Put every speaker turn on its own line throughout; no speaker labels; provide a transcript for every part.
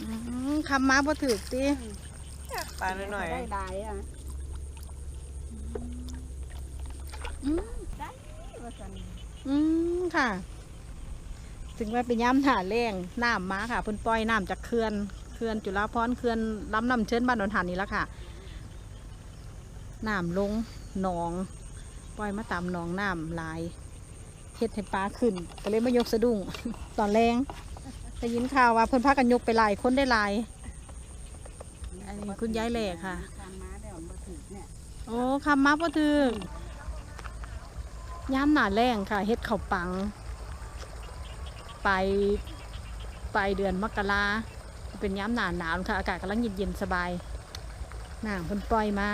อืมคำมาบ่ถือติ
ปลาหน่อย
ได้ได้อะ
อืม
ว่าซั่น
อืมค่ะ ถึงว่าเป็นย้ำหาแรงน้ำมาค่ะเพิ่นปล่อยน้ำจากเขื่อนเขื่อนจุฬาภรณ์เขื่อนลำน้ำเชิญบ้านดอนหานนี่ละค่ะน้ำลงหนอง ปล่อยมาตามหนองน้ำหลายเฮ็ดให้ปลาขึ้นก็เลยมายกสะดุ้งตอนแรง ได้ยินข่าวว่าเพิ่นพากันยกไปหลายคนได้หลาย อันนี้คุณยายแหล่ค่ะ
ทำมาแล้วบ่ถูกเนี่ย
โอ้คำมาพ่อถือย่ามหนาแรงค่ะเฮ็ดข้าวปัง ไปไปเดือนมกราเป็นย้ำหนาหนาวค่ะ อากาศกำลังเย็นๆสบายน้ำเพิ่นปล่อยมา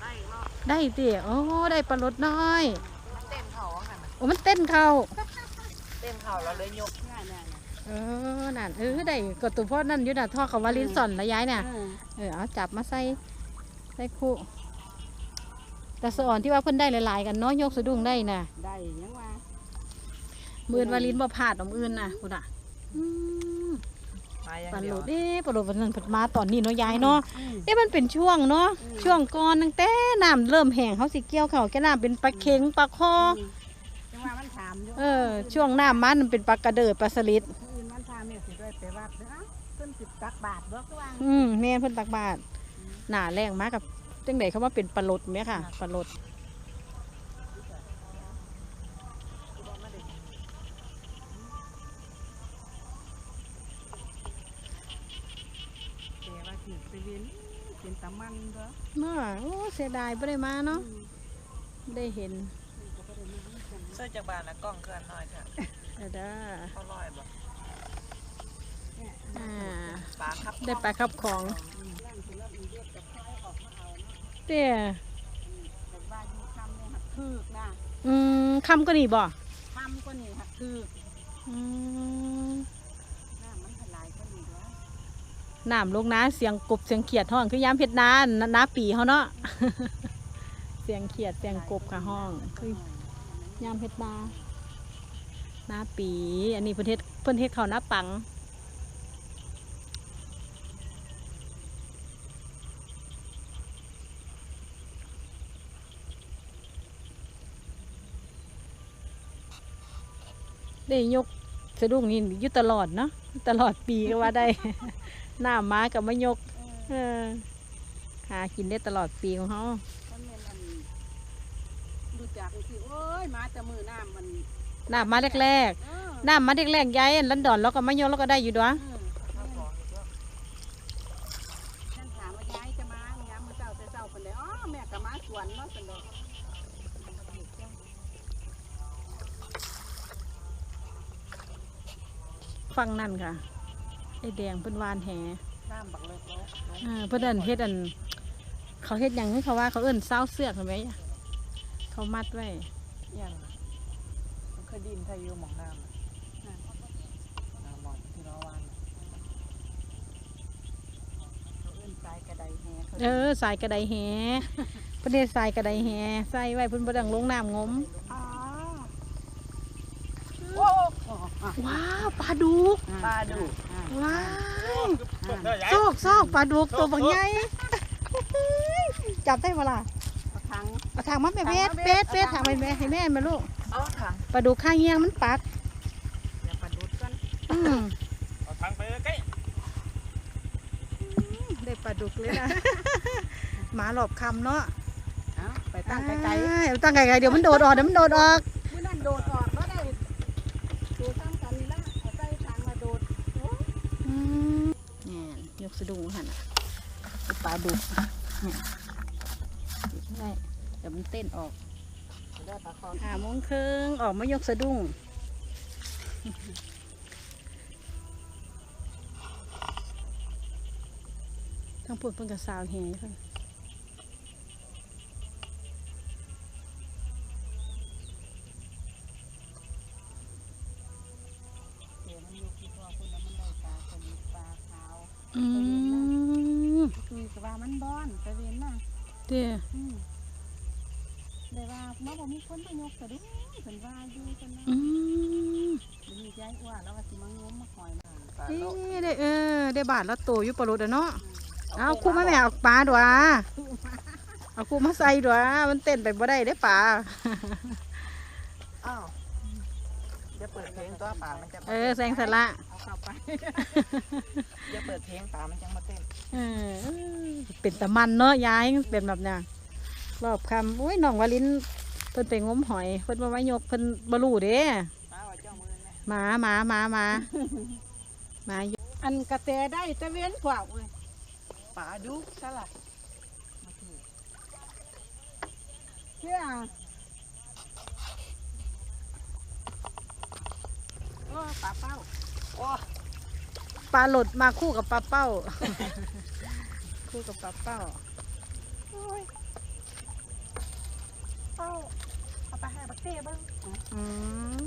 ได้เนาะ
ได้ติโอ้ได้ปลาลดน้อย
มันเต้นเข่าอะค่ะ
โอ้มันเต้นเข้า
เต้นเข่าเราเลยยก
ง่ายๆ
เออนั่นเออได้กดตัวพ่อนั่นอยู่น่ะท่อเขาว่าลิ้นสอนละย้ายน่ะ
เออ
เออเอาจับมาใส่ใส่คู่แต่สอนที่ว่าเพิ่นได้หลายๆกันเนาะยกสะดุ้งได้น่ะ
ได้ยังว่า
มือนวาลินบ่พลาดของอื่นน่ะคุณอะอืม
มาอย่าง
ปลา
เดี
โหล
ยว
ดเอ๊ะปลาโหลดวันนั้นเพิ่นมาตอนนี้เนาะยายเนาะ
อืม
เอ๊ะมันเป็นช่วงเนาะช่วงก่อนตั้งแต่น้ำเริ่มแห้งเขาสิเกี่ยวเขาวแก่น้ำเป็นปลาเค็งปลาคอ
จัง ว่ามันถามอยู่
เออ ช่วงน้ำมันมันเป็นปลากระเดิดปลาสลิด
อื่นมันถามเนี่ยสิด้วยไปวัดเด้อเอ้าเพิ่นสิตักบาทบ่คือว่า
อืมแม่นเพิ่นตักบาทหน้าแรงมากกับจังไดเขาว่าเป็นปลาโหลดไหมค่ะปลาโหลด
แต่ว่าสิไปเรียนเป็นตะมันเด้อ
เนาะโอ้เสียดายไม่ได้มาเนาะได้เห็น
เสื้อจากบ้านนะกล้องเคลื่อนหน่อยค่ะ
เออเด้อ
เขาลอยบ่
อ่า
ปลาครับ
ได้ปลาขับของเตี้ย
แต่ว่าอยู่คำเนี่ยหักถึกนะ
อืมคำก็นี่บ่
คำก็นี่หักถึก
อืม
น้ำมันถลายก็นี่เด้อ
น้ำลงน้าเสียงกบเสียงเขียดห้องคือยามเพชรนาน้าน้าปีเขาเนาะเสียงเขียดเสียงกบค่ะห้องคือ ยามเพชรนาน้าปี อันนี้เพิ่นเฮ็ดเพิ่นเฮ็ดเขาวหน้าปังได้ยกสะดุ้งนี่อยู่ตลอดเนาะตลอดปีก็ว่าได้ หน้าม้ากับมายกหากินได้ตลอดปีของเขา
รู้จักสิโอ้ยมาแต่มือน้ำมัน
หน้าม้าแรก
เออ
ๆหน้าม้าแรกๆย้ายอันลันดอนแล้วก็มายกแล้วก็ได้อยู่ด้วย
เออฉันถามว่ายายจะมาย้ำมือเจ้าแต่เจ้าคนเลยอ๋อแม่ก็มาสวนเนาะสันเดอก
ฟังนั่นค่ะไอ้แดงเพิ่นวานแห
น้ำบักเลิกแล้ว
อ่าเพิ่นเอิ้นเฮ็ดอัน เขาเฮ็ดหยังให้เขาว่าเขาเอิ้นเศร้าเสือกเห็นไหม เขามัดไว้
ยังมันเคยดินไทยอยู่หมองน้ำอะน้ำหมองที่เราวาง
เขาเอิ้นสายกระไดแฮเขา
เออสายกระไดแหเพิ่นเฮ็ดสายกระไดแหใส่ไว้เพิ่นบ่ดังลงน้ำงม
อ๋อ
โอ้
อ๋ออะ
ว้าวปลาดุก
ปลาดุ
อะ
ว้าว
อะ
ซอกซอกปลาดุกตัวบางใหญ่ จับได้ปะล่ะ
เอาถัง
เอาทางมาแม่เบสเบสเบสทางไปแม่ให้แม่มาลูก
เอาถัง
ปลาดุกข้างเงี้ยงมันปัก
อย่าปลาดุดกัน
อืม
เอาทางไปใกล้
ได้ปลาดุกเลยนะหมาหลบคำเนาะ
เอาไปตั้งไกล
อ่าเอาตั้งไกลๆเดี๋ยวมันโดดออกเดี๋ยวมันโดดออก
ๆมื้อนั้นโดดออกก็ได้ดูซ้ำกันนี่ละเอาใส่ถังมาโดดโอ้
อืมนี่ยกสะดุ้งหันอะเอาปลาดุกเนี่ยติดไว้เดี๋ยว มันเต้นออก
ได้ปลาคอ
ห้าโมงครึ่งออกมายกสะดุ้งทั้งพูดเพิ่นกับสาวแหงเพิ่น
เดี๋ยวมันอยู่ที่ตัวคนแล้วมันได้ปลาคนนี้ปลาขาว
อืม
คุยกับว่ามันบอนไปเวียนน่ะ
เด้อ
อื มได้ว่าเมื่อผมมีคนคนมายกสะดุ้งเพิ่นว่าอยู่เพิ่นว่า
อืม
เดี๋ยวมียายอ้วนแล้วก็สิมางมมาคอยมา
ปลา
เอ้
โลก
ได้เออได้บาทละโตอยู่ปลาโลดอะเนาะเอาคู่มาแม่เอาปลาด้วยเอาคู่มาใส่ด้วยมันเต้นไปบ่ได้ได้ปลา
อ้าวจะเปิดเพลงตัวป่ามันจะ
เออแซงสละ
เอาเข้าไป
จะเปิดเพลงป่ามันจะมาเต้น
เออเป็นตะมันเนาะยายเป็นแบบเนี้ย รอบคำโอ้ยน้องวาลินเพิ่นไปงมหอยเพิ่นมาไว้ยกเพิ่นบ่รู้เด้
ป้าว่าเจ้ามือแม่
หมาหมาหมาหมาหมาอยู่
อันกระแตได้แตะเว้นกว่าเว้ย
ป่าดุกสลัดมาถูก
เชื่อโอ้ปลาเป้า
โอ้
ปลาหลดมาคู่กับปลาเป้า คู่กับปลาเป้า
โอ้ย เอาเอาไปให้บักเต้เบิ้ง
อืม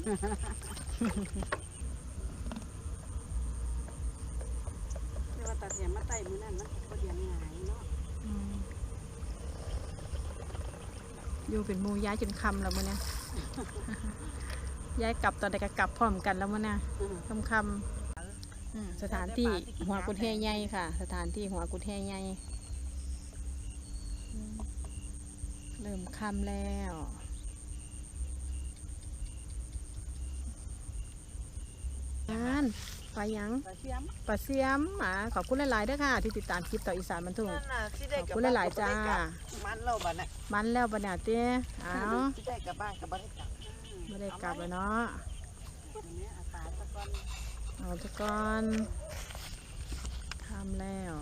เรียกว่าตาเสียมาไต่มือนั่นมันก็เดียงหงายเนาะ
อืมอยู่เป็นหมูย้ายจนคำแล้วมื้อเนี้ยย้ายกลับตอนใดก็กลับพร้อมกันแล้วมื้อเนี้ย
อืม
คำคำอืมสถานที่หัวกุดแห่ใหญ่ค่ะ สถานที่หัวกุดแห่ใหญ่อืม เริ่มคำแล้วนั่นไปยัง
ปลาเสียม
ปลาเสียมอ่าขอบคุณหลายๆเด้อค่ะ ที่ติดตามคลิปต่ออีสานบันทุง
นั่นน่ะที่ได้
ขอบ
กับ
คุณหลายๆจ้า
มันเราบัดน่ะ
มันแล้วบัดเนี่ยเต้เอา
ที่ได้กลับบ้านกับบ้านกลับ
ไม่ได้กลับแล้วเนาะ
อันนี้เอาปลาตะกอน
เอาทุกคนทำแล้ว